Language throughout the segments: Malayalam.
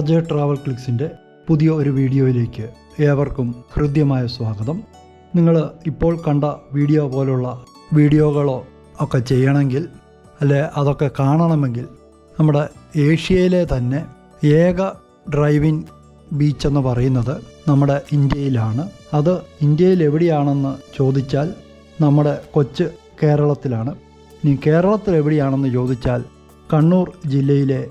ആർ ജെ ട്രാവൽ ക്ലിക്സിന്റെ പുതിയ ഒരു വീഡിയോയിലേക്ക് ഏവർക്കും ഹൃദ്യമായ സ്വാഗതം. നിങ്ങൾ ഇപ്പോൾ കണ്ട വീഡിയോ പോലുള്ള വീഡിയോകളോ ഒക്കെ ചെയ്യണമെങ്കിൽ അല്ലെ അതൊക്കെ കാണണമെങ്കിൽ നമ്മുടെ ഏഷ്യയിലെ തന്നെ ഏക ഡ്രൈവിംഗ് ബീച്ച് എന്ന് പറയുന്നത് നമ്മുടെ ഇന്ത്യയിലാണ്. അത് ഇന്ത്യയിൽ എവിടെയാണെന്ന് ചോദിച്ചാൽ നമ്മുടെ കൊച്ച് കേരളത്തിലാണ്. ഇനി കേരളത്തിൽ എവിടെയാണെന്ന് ചോദിച്ചാൽ കണ്ണൂർ ജില്ലയിലെ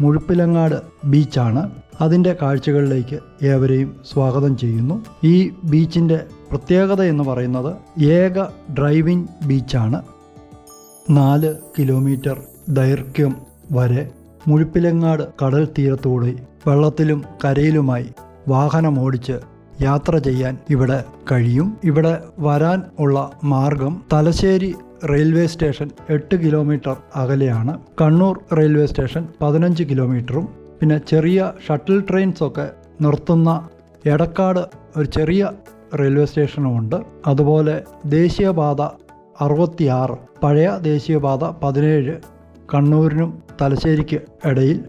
മുഴുപ്പിലങ്ങാട് ബീച്ചാണ് അതിന്റെ കാഴ്ചകളിലേക്ക് ഏവരെയും സ്വാഗതം ചെയ്യുന്നു. ഈ ബീച്ചിന്റെ പ്രത്യേകത എന്ന് പറയുന്നത് ഏക ഡ്രൈവിംഗ് ബീച്ചാണ്. നാല് കിലോമീറ്റർ ദൈർഘ്യം വരെ മുഴുപ്പിലങ്ങാട് കടൽ തീരത്തൂടെ വെള്ളത്തിലും കരയിലുമായി വാഹനമോടിച്ച് യാത്ര ചെയ്യാൻ ഇവിടെ കഴിയും. ഇവിടെ വരാൻ ഉള്ള മാർഗം തലശ്ശേരി റെയിൽവേ സ്റ്റേഷൻ എട്ട് കിലോമീറ്റർ അകലെയാണ്. കണ്ണൂർ റെയിൽവേ സ്റ്റേഷൻ പതിനഞ്ച് കിലോമീറ്ററും. പിന്നെ ചെറിയ ഷട്ടിൽ ട്രെയിൻസൊക്കെ നിർത്തുന്ന എടക്കാട് ഒരു ചെറിയ റെയിൽവേ സ്റ്റേഷനുമുണ്ട് അതുപോലെ ദേശീയപാത അറുപത്തിയാറ് പഴയ ദേശീയപാത പതിനേഴ് കണ്ണൂരിനും തലശ്ശേരിക്ക് ഇടയിൽ.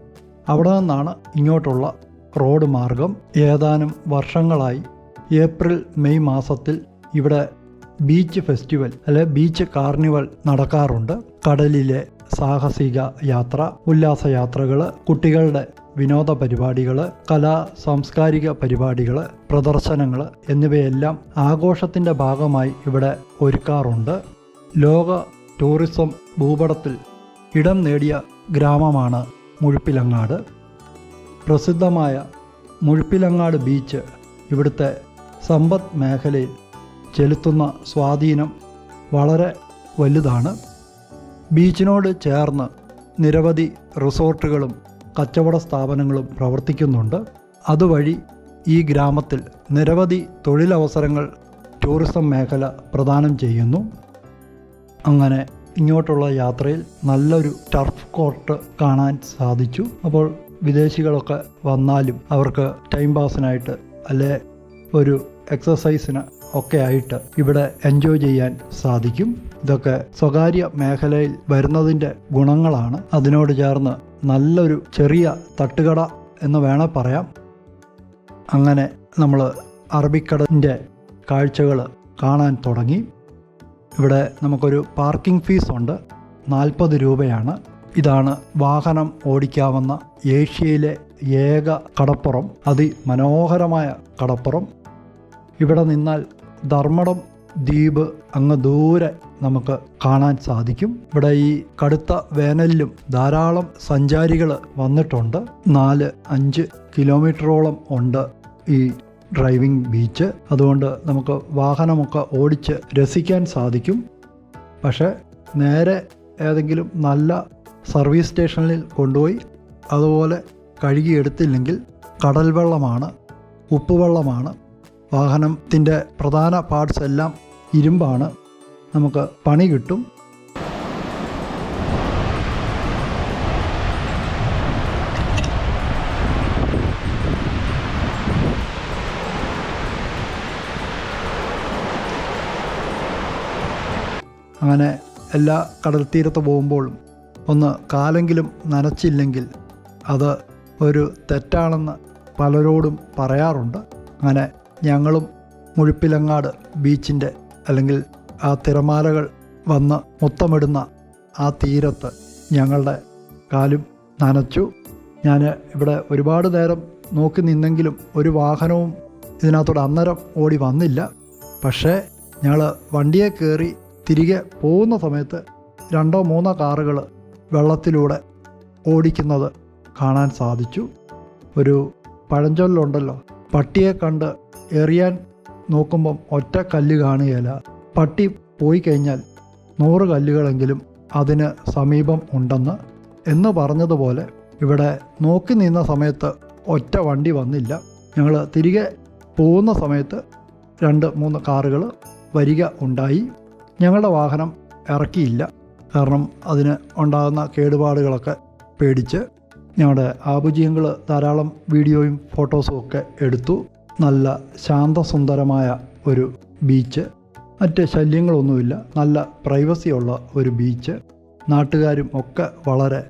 അവിടെ നിന്നാണ് ഇങ്ങോട്ടുള്ള റോഡ് മാർഗം ഏതാനും വർഷങ്ങളായി. ഏപ്രിൽ മെയ് മാസത്തിൽ ഇവിടെ ബീച്ച് ഫെസ്റ്റിവൽ അല്ലെ ബീച്ച് കാർണിവൽ നടക്കാറുണ്ട്. കടലിലെ സാഹസിക യാത്ര ഉല്ലാസ യാത്രകൾ കുട്ടികളുടെ വിനോദ പരിപാടികൾ കലാ സാംസ്കാരിക പരിപാടികൾ പ്രദർശനങ്ങൾ എന്നിവയെല്ലാം ആഘോഷത്തിന്റെ ഭാഗമായി ഇവിടെ ഒരുക്കാറുണ്ട്. ലോക ടൂറിസം ഭൂപടത്തിൽ ഇടം നേടിയ ഗ്രാമമാണ് മുഴുപ്പിലങ്ങാട്. പ്രസിദ്ധമായ മുഴുപ്പിലങ്ങാട് ബീച്ച് ഇവിടുത്തെ സമ്പദ് മേഖലയിൽ ചെലുത്തുന്ന സ്വാധീനം വളരെ വലുതാണ്. ബീച്ചിനോട് ചേർന്ന് നിരവധി റിസോർട്ടുകളും കച്ചവട സ്ഥാപനങ്ങളും പ്രവർത്തിക്കുന്നുണ്ട്. അതുവഴി ഈ ഗ്രാമത്തിൽ നിരവധി തൊഴിലവസരങ്ങൾ ടൂറിസം മേഖല പ്രദാനം ചെയ്യുന്നു. അങ്ങനെ ഇങ്ങോട്ടുള്ള യാത്രയിൽ നല്ലൊരു ടർഫ് കോർട്ട് കാണാൻ സാധിച്ചു. അപ്പോൾ വിദേശികളൊക്കെ വന്നാലും അവർക്ക് ടൈം പാസിനായിട്ട് അല്ലെ ഒരു എക്സസൈസിന് ഒക്കെ ആയിട്ട് ഇവിടെ എൻജോയ് ചെയ്യാൻ സാധിക്കും. ഇതൊക്കെ സ്വകാര്യ മേഖലയിൽ വരുന്നതിന്റെ ഗുണങ്ങളാണ്. അതിനോട് ചേർന്ന് നല്ലൊരു ചെറിയ തട്ടുകട എന്ന് വേണേൽ പറയാം. അങ്ങനെ നമ്മൾ അറബിക്കടലിന്റെ കാഴ്ചകൾ കാണാൻ തുടങ്ങി. ഇവിടെ നമുക്കൊരു പാർക്കിംഗ് ഫീസ് ഉണ്ട്. നാൽപ്പത് രൂപയാണ്. ഇതാണ് വാഹനം ഓടിക്കാവുന്ന ഏഷ്യയിലെ ഏക കടപ്പുറം അതിമനോഹരമായ കടപ്പുറം. ഇവിടെ നിന്നാൽ ധർമ്മടം ദ്വീപ് അങ്ങ് ദൂരെ നമുക്ക് കാണാൻ സാധിക്കും. ഇവിടെ ഈ കടുത്ത വേനലിലും ധാരാളം സഞ്ചാരികൾ വന്നിട്ടുണ്ട്. നാല് അഞ്ച് കിലോമീറ്ററോളം ഉണ്ട് ഈ ഡ്രൈവിംഗ് ബീച്ച്. അതുകൊണ്ട് നമുക്ക് വാഹനമൊക്കെ ഓടിച്ച് രസിക്കാൻ സാധിക്കും. പക്ഷേ നേരെ ഏതെങ്കിലും നല്ല സർവീസ് സ്റ്റേഷനിൽ കൊണ്ടുപോയി അതുപോലെ കഴുകിയെടുത്തില്ലെങ്കിൽ കടൽ വെള്ളമാണ് ഉപ്പുവെള്ളമാണ് വാഹനത്തിന്റെ പ്രധാന പാർട്സ് എല്ലാം ഇരുമ്പാണ്. നമുക്ക് പണി കിട്ടും. അങ്ങനെ എല്ലാ കടൽ തീരത്ത് പോകുമ്പോഴും ഒന്ന് കാലെങ്കിലും നനച്ചില്ലെങ്കിൽ അത് ഒരു തെറ്റാണെന്ന് പലരോടും പറയാറുണ്ട്. അങ്ങനെ ഞങ്ങളും മുഴുപ്പിലങ്ങാട് ബീച്ചിന്റെ അല്ലെങ്കിൽ ആ തിരമാലകൾ വന്ന് മുത്തമിടുന്ന ആ തീരത്ത് ഞങ്ങളുടെ കാലും നനച്ചു. ഞാൻ ഇവിടെ ഒരുപാട് നേരം നോക്കി നിന്നെങ്കിലും ഒരു വാഹനവും ഇതിനകത്തോടെ അന്നേരം ഓടി വന്നില്ല. പക്ഷേ ഞങ്ങൾ വണ്ടിയെ കയറി തിരികെ പോകുന്ന സമയത്ത് രണ്ടോ മൂന്നോ കാറുകൾ വെള്ളത്തിലൂടെ ഓടിക്കുന്നത് കാണാൻ സാധിച്ചു. ഒരു പഴഞ്ചൊല്ലുണ്ടല്ലോ പട്ടിയെ കണ്ട് എറിയാൻ നോക്കുമ്പം ഒറ്റ കല്ല് കാണുകയില്ല. പട്ടി പോയി കഴിഞ്ഞാൽ നൂറ് കല്ലുകളെങ്കിലും അതിന് സമീപം ഉണ്ടെന്ന്. എന്ന് പറഞ്ഞതുപോലെ ഇവിടെ നോക്കി നിന്ന സമയത്ത് ഒറ്റ വണ്ടി വന്നില്ല. ഞങ്ങൾ തിരികെ പോകുന്ന സമയത്ത് രണ്ട് മൂന്ന് കാറുകൾ വരിക ഉണ്ടായി. ഞങ്ങളുടെ വാഹനം ഇറക്കിയില്ല. കാരണം അതിന് ഉണ്ടാകുന്ന കേടുപാടുകളൊക്കെ പേടിച്ച് ഞങ്ങളുടെ ആപുജീയങ്ങൾ ധാരാളം വീഡിയോയും ഫോട്ടോസും ഒക്കെ എടുത്തു. നല്ല ശാന്തസുന്ദരമായ ഒരു ബീച്ച് മറ്റ് ശല്യങ്ങളൊന്നുമില്ല. നല്ല പ്രൈവസി ഉള്ള ഒരു ബീച്ച് നാട്ടുകാരും ഒക്കെ വളരെ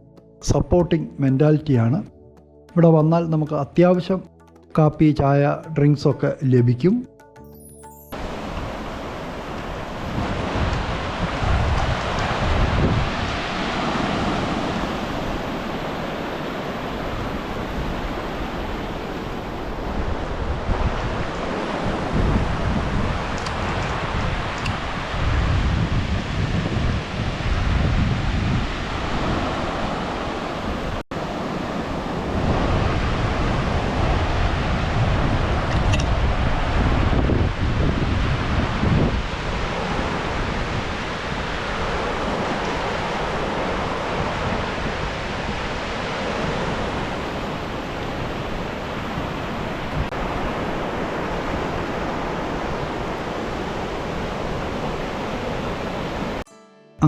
സപ്പോർട്ടിംഗ് മെന്റാലിറ്റിയാണ് ഇവിടെ വന്നാൽ നമുക്ക് അത്യാവശ്യം കാപ്പി ചായ ഡ്രിങ്ക്സൊക്കെ ലഭിക്കും.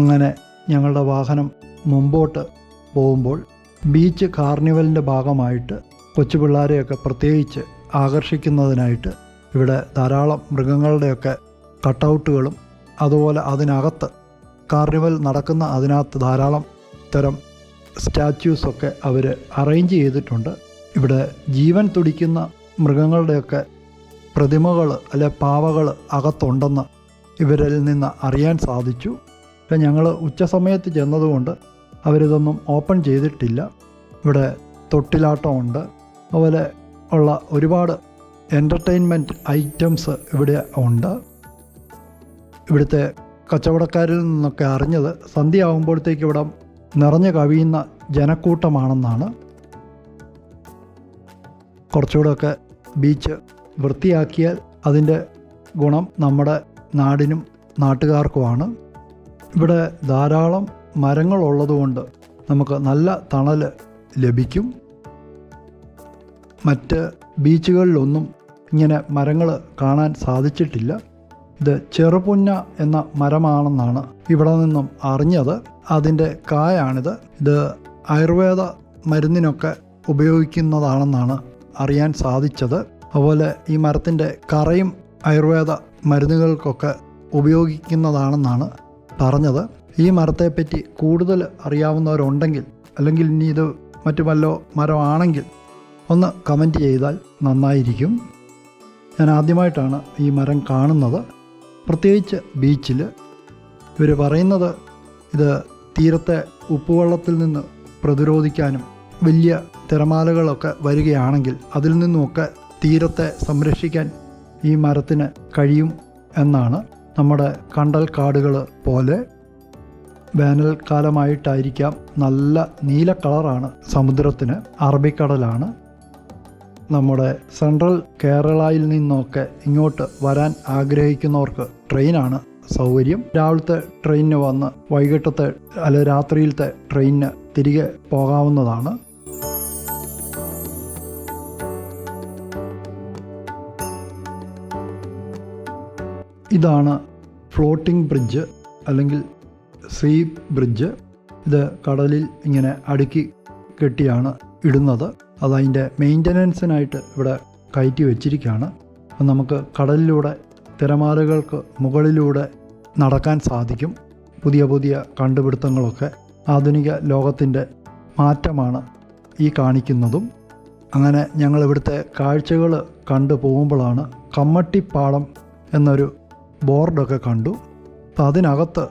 അങ്ങനെ ഞങ്ങളുടെ വാഹനം മുമ്പോട്ട് പോകുമ്പോൾ ബീച്ച് കാർണിവലിന്റെ ഭാഗമായിട്ട് കൊച്ചു പിള്ളേരെയൊക്കെ പ്രത്യേകിച്ച് ആകർഷിക്കുന്നതിനായിട്ട് ഇവിടെ ധാരാളം മൃഗങ്ങളുടെയൊക്കെ കട്ടൗട്ടുകളും അതുപോലെ അതിനകത്ത് കാർണിവൽ നടക്കുന്ന അതിനകത്ത് ധാരാളം തരം സ്റ്റാച്യൂസൊക്കെ അവർ അറേഞ്ച് ചെയ്തിട്ടുണ്ട്. ഇവിടെ ജീവൻ തുടിക്കുന്ന മൃഗങ്ങളുടെയൊക്കെ പ്രതിമകൾ അല്ലെ പാവകൾ അകത്തുണ്ടെന്ന് ഇവരിൽ നിന്ന് അറിയാൻ സാധിച്ചു. ഇപ്പം ഞങ്ങൾ ഉച്ചസമയത്ത് ചെന്നതുകൊണ്ട് അവരിതൊന്നും ഓപ്പൺ ചെയ്തിട്ടില്ല. ഇവിടെ തൊട്ടിലാട്ടമുണ്ട്. അതുപോലെ ഉള്ള ഒരുപാട് എന്റർടൈൻമെന്റ് ഐറ്റംസ് ഇവിടെ ഉണ്ട്. ഇവിടുത്തെ കച്ചവടക്കാരിൽ നിന്നൊക്കെ അറിഞ്ഞത് സന്ധ്യ ആകുമ്പോഴത്തേക്ക് ഇവിടെ നിറഞ്ഞു കവിയുന്ന ജനക്കൂട്ടമാണെന്നാണ്. കുറച്ചുകൂടെയൊക്കെ ബീച്ച് വൃത്തിയാക്കിയാൽ അതിന്റെ ഗുണം നമ്മുടെ നാടിനും നാട്ടുകാർക്കുമാണ്. ഇവിടെ ധാരാളം മരങ്ങളുള്ളതുകൊണ്ട് നമുക്ക് നല്ല തണൽ ലഭിക്കും. മറ്റ് ബീച്ചുകളിലൊന്നും ഇങ്ങനെ മരങ്ങൾ കാണാൻ സാധിച്ചിട്ടില്ല. ഇത് ചെറുപുന്ന എന്ന മരമാണെന്നാണ് ഇവിടെ നിന്നും അറിഞ്ഞത്. അതിന്റെ കായാണിത്. ഇത് ആയുർവേദ മരുന്നിനൊക്കെ ഉപയോഗിക്കുന്നതാണെന്നാണ് അറിയാൻ സാധിച്ചത്. അതുപോലെ ഈ മരത്തിന്റെ കറയും ആയുർവേദ മരുന്നുകൾക്കൊക്കെ ഉപയോഗിക്കുന്നതാണെന്നാണ് പറഞ്ഞത്. ഈ മരത്തെപ്പറ്റി കൂടുതൽ അറിയാവുന്നവരുണ്ടെങ്കിൽ അല്ലെങ്കിൽ ഇനി ഇത് മറ്റു വല്ലോ മരമാണെങ്കിൽ ഒന്ന് കമന്റ് ചെയ്താൽ നന്നായിരിക്കും. ഞാൻ ആദ്യമായിട്ടാണ് ഈ മരം കാണുന്നത്. പ്രത്യേകിച്ച് ബീച്ചിൽ ഇവർ പറയുന്നത് ഇത് തീരത്തെ ഉപ്പുവെള്ളത്തിൽ നിന്ന് പ്രതിരോധിക്കാനും വലിയ തിരമാലകളൊക്കെ വരികയാണെങ്കിൽ അതിൽ നിന്നുമൊക്കെ തീരത്തെ സംരക്ഷിക്കാൻ ഈ മരത്തിന് കഴിയും എന്നാണ്. നമ്മുടെ കണ്ടൽ കാടുകൾ പോലെ വേനൽക്കാലമായിട്ടായിരിക്കാം നല്ല നീല കളറാണ് സമുദ്രത്തിന് അറബിക്കടലാണ്. നമ്മുടെ സെൻട്രൽ കേരളയിൽ നിന്നൊക്കെ ഇങ്ങോട്ട് വരാൻ ആഗ്രഹിക്കുന്നവർക്ക് ട്രെയിനാണ് സൗകര്യം. രാവിലത്തെ ട്രെയിനിന് വന്ന് വൈകിട്ടത്തെ അല്ലെ രാത്രിയിലത്തെ ട്രെയിനിന് തിരികെ പോകാവുന്നതാണ്. ഇതാണ് ഫ്ലോട്ടിംഗ് ബ്രിഡ്ജ് അല്ലെങ്കിൽ സീ ബ്രിഡ്ജ്. ഇത് കടലിൽ ഇങ്ങനെ അടുക്കി കെട്ടിയാണ് ഇടുന്നത്. അതതിന്റെ മെയിന്റനൻസിനായിട്ട് ഇവിടെ കയറ്റി വെച്ചിരിക്കുകയാണ്. അപ്പം നമുക്ക് കടലിലൂടെ തിരമാലകൾക്ക് മുകളിലൂടെ നടക്കാൻ സാധിക്കും. പുതിയ പുതിയ കണ്ടുപിടുത്തങ്ങളൊക്കെ ആധുനിക ലോകത്തിന്റെ മാറ്റമാണ് ഈ കാണിക്കുന്നതും. അങ്ങനെ ഞങ്ങൾ ഇവിടുത്തെ കാഴ്ചകൾ കണ്ടു പോകുമ്പോഴാണ് കമ്മട്ടിപ്പാടം എന്നൊരു ബോർഡൊക്കെ കണ്ടു. അപ്പം അതിനകത്ത്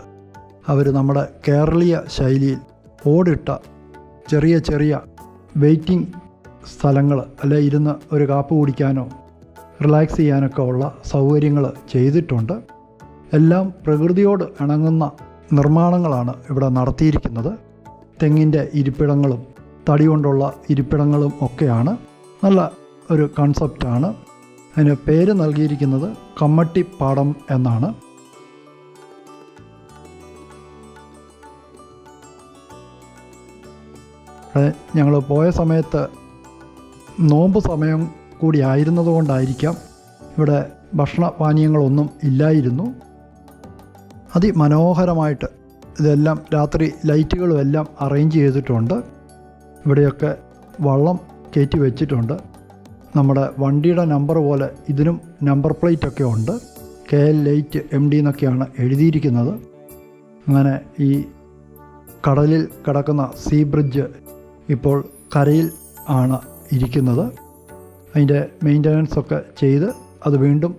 അവർ നമ്മുടെ കേരളീയ ശൈലിയിൽ ഓടിട്ട ചെറിയ ചെറിയ വെയിറ്റിംഗ് സ്ഥലങ്ങൾ അല്ലെ ഇരുന്ന് ഒരു കാപ്പ് കുടിക്കാനോ റിലാക്സ് ചെയ്യാനൊക്കെ ഉള്ള സൗകര്യങ്ങൾ ചെയ്തിട്ടുണ്ട്. എല്ലാം പ്രകൃതിയോട് ഇണങ്ങുന്ന നിർമ്മാണങ്ങളാണ് ഇവിടെ നടത്തിയിരിക്കുന്നത്. തെങ്ങിന്റെ ഇരിപ്പിടങ്ങളും തടി കൊണ്ടുള്ള ഇരിപ്പിടങ്ങളും ഒക്കെയാണ്. നല്ല ഒരു കൺസെപ്റ്റാണ് അതിന് പേര് നൽകിയിരിക്കുന്നത് കമ്മട്ടിപ്പാടം എന്നാണ്. ഞങ്ങൾ പോയ സമയത്ത് നോമ്പ് സമയം കൂടി ആയിരുന്നതുകൊണ്ടായിരിക്കാം ഇവിടെ ഭക്ഷണ പാനീയങ്ങളൊന്നും ഇല്ലായിരുന്നു. അതിമനോഹരമായിട്ട് ഇതെല്ലാം രാത്രി ലൈറ്റുകളും എല്ലാം അറേഞ്ച് ചെയ്തിട്ടുണ്ട്. ഇവിടെയൊക്കെ വള്ളം കയറ്റി വെച്ചിട്ടുണ്ട്. നമ്മുടെ വണ്ടിയുടെ നമ്പർ പോലെ ഇതിനും നമ്പർ പ്ലേറ്റ് ഒക്കെ ഉണ്ട്. K L eight M D എന്നൊക്കെയാണ് എഴുതിയിരിക്കുന്നത്. അങ്ങനെ ഈ കടലിൽ കിടക്കുന്ന സീ ബ്രിഡ്ജ് ഇപ്പോൾ കരയിൽ ആണ് ഇരിക്കുന്നത്. അതിന്റെ മെയിന്റനൻസ് ഒക്കെ ചെയ്ത് അത് വീണ്ടും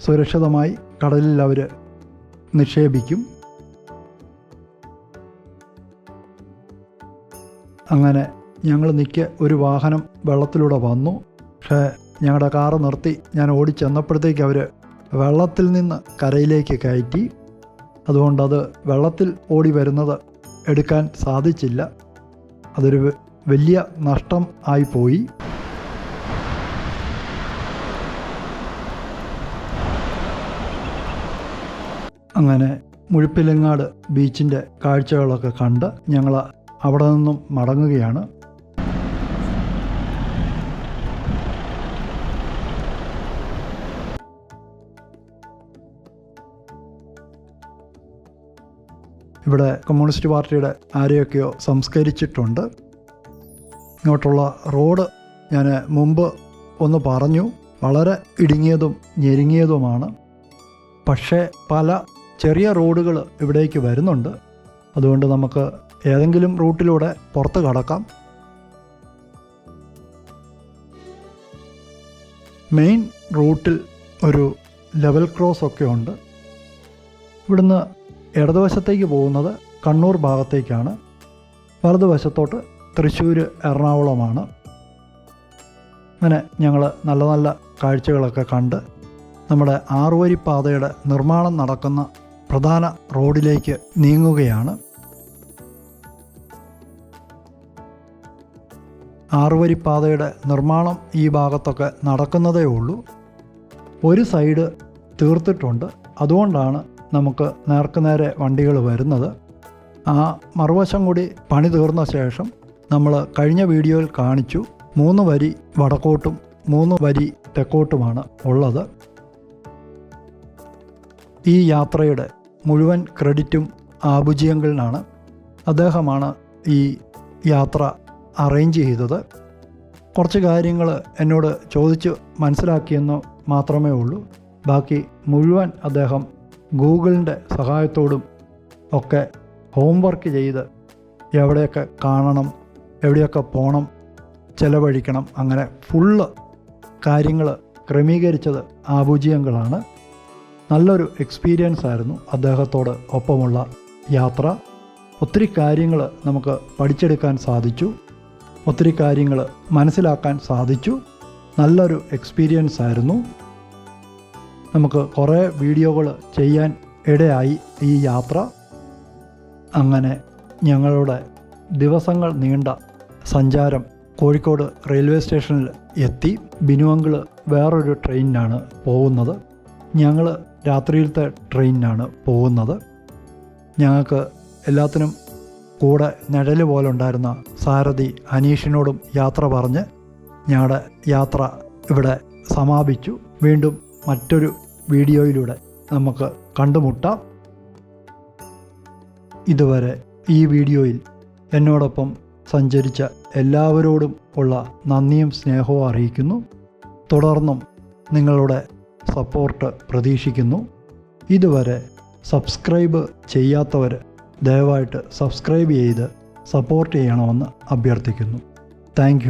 സുരക്ഷിതമായി കടലിൽ അവർ നിക്ഷേപിക്കും. അങ്ങനെ ഞങ്ങൾ നിൽക്കെ ഒരു വാഹനം വെള്ളത്തിലൂടെ വന്നു. പക്ഷേ ഞങ്ങളുടെ കാറ് നിർത്തി ഞാൻ ഓടിച്ചെന്നപ്പോഴത്തേക്ക് അവർ വെള്ളത്തിൽ നിന്ന് കരയിലേക്ക് കയറ്റി. അതുകൊണ്ടത് വെള്ളത്തിൽ ഓടി വരുന്നത് എടുക്കാൻ സാധിച്ചില്ല. അതൊരു വലിയ നഷ്ടം ആയിപ്പോയി അങ്ങനെ മുഴുപ്പിലങ്ങാട് ബീച്ചിന്റെ കാഴ്ചകളൊക്കെ കണ്ട് ഞങ്ങൾ അവിടെ നിന്നും മടങ്ങുകയാണ്. ഇവിടെ കമ്മ്യൂണിസ്റ്റ് പാർട്ടിയുടെ ആരെയൊക്കെയോ സംസ്കരിച്ചിട്ടുണ്ട്. ഇങ്ങോട്ടുള്ള റോഡ് ഞാൻ മുമ്പ് ഒന്ന് പറഞ്ഞു. വളരെ ഇടുങ്ങിയതും ഞെരുങ്ങിയതുമാണ്. പക്ഷേ പല ചെറിയ റോഡുകൾ ഇവിടേക്ക് വരുന്നുണ്ട്. അതുകൊണ്ട് നമുക്ക് ഏതെങ്കിലും റൂട്ടിലൂടെ പുറത്ത് കടക്കാം. മെയിൻ റൂട്ടിൽ ഒരു ലെവൽ ക്രോസ് ഒക്കെ ഉണ്ട്. ഇവിടുന്ന് ഇടതുവശത്തേക്ക് പോകുന്നത് കണ്ണൂർ ഭാഗത്തേക്കാണ്. വലതുവശത്തോട്ട് തൃശ്ശൂർ എറണാകുളമാണ്. അങ്ങനെ ഞങ്ങൾ നല്ല നല്ല കാഴ്ചകളൊക്കെ കണ്ട് നമ്മുടെ ആറുവരി പാതയുടെ നിർമ്മാണം നടക്കുന്ന പ്രധാന റോഡിലേക്ക് നീങ്ങുകയാണ്. ആറുവരി പാതയുടെ നിർമ്മാണം ഈ ഭാഗത്തൊക്കെ നടക്കുന്നതേ ഉള്ളൂ. ഒരു സൈഡ് തീർത്തിട്ടുണ്ട്. അതുകൊണ്ടാണ് നമുക്ക് നേർക്കുനേരെ വണ്ടികൾ വരുന്നത്. ആ മറുവശം കൂടി പണി തീർന്ന ശേഷം നമ്മൾ കഴിഞ്ഞ വീഡിയോയിൽ കാണിച്ചു മൂന്ന് വരി വടക്കോട്ടും മൂന്ന് വരി തെക്കോട്ടുമാണ് ഉള്ളത്. ഈ യാത്രയുടെ മുഴുവൻ ക്രെഡിറ്റും ആബുജിയങ്കിളിനാണ് അദ്ദേഹമാണ് ഈ യാത്ര അറേഞ്ച് ചെയ്തത്. കുറച്ച് കാര്യങ്ങൾ എന്നോട് ചോദിച്ച് മനസ്സിലാക്കിയെന്ന് മാത്രമേ ഉള്ളൂ. ബാക്കി മുഴുവൻ അദ്ദേഹം ഗൂഗിളിന്റെ സഹായത്തോടും ഒക്കെ ഹോംവർക്ക് ചെയ്ത് എവിടെയൊക്കെ കാണണം എവിടെയൊക്കെ പോകണം ചിലവഴിക്കണം അങ്ങനെ ഫുള്ള് കാര്യങ്ങൾ ക്രമീകരിച്ചത് ആഭുജ്യങ്ങളാണ് നല്ലൊരു എക്സ്പീരിയൻസ് ആയിരുന്നു അദ്ദേഹത്തോട് ഒപ്പമുള്ള യാത്ര. ഒത്തിരി കാര്യങ്ങൾ നമുക്ക് പഠിച്ചെടുക്കാൻ സാധിച്ചു. ഒത്തിരി കാര്യങ്ങൾ മനസ്സിലാക്കാൻ സാധിച്ചു. നല്ലൊരു എക്സ്പീരിയൻസ് ആയിരുന്നു. നമുക്ക് കുറേ വീഡിയോകൾ ചെയ്യാൻ ഇടയായി ഈ യാത്ര. അങ്ങനെ ഞങ്ങളുടെ ദിവസങ്ങൾ നീണ്ട സഞ്ചാരം കോഴിക്കോട് റെയിൽവേ സ്റ്റേഷനിൽ എത്തി. ബിനുവങ്കിൾ വേറൊരു ട്രെയിനിനാണ് പോകുന്നത്. ഞങ്ങൾ രാത്രിയിലത്തെ ട്രെയിനിനാണ് പോകുന്നത്. ഞങ്ങൾക്ക് എല്ലാത്തിനും കൂടെ നിഴൽ പോലെ ഉണ്ടായിരുന്ന സാരഥി അനീഷിനോടും യാത്ര പറഞ്ഞ് ഞങ്ങളുടെ യാത്ര ഇവിടെ സമാപിച്ചു. വീണ്ടും മറ്റൊരു വീഡിയോയിലൂടെ നമുക്ക് കണ്ടുമുട്ടാം. ഇതുവരെ ഈ വീഡിയോയിൽ എന്നോടൊപ്പം സഞ്ചരിച്ച എല്ലാവരോടും ഉള്ള നന്ദിയും സ്നേഹവും അറിയിക്കുന്നു. തുടർന്നും നിങ്ങളുടെ സപ്പോർട്ട് പ്രതീക്ഷിക്കുന്നു. ഇതുവരെ സബ്സ്ക്രൈബ് ചെയ്യാത്തവർ ദയവായിട്ട് സബ്സ്ക്രൈബ് ചെയ്ത് സപ്പോർട്ട് ചെയ്യണമെന്ന് അഭ്യർത്ഥിക്കുന്നു. താങ്ക്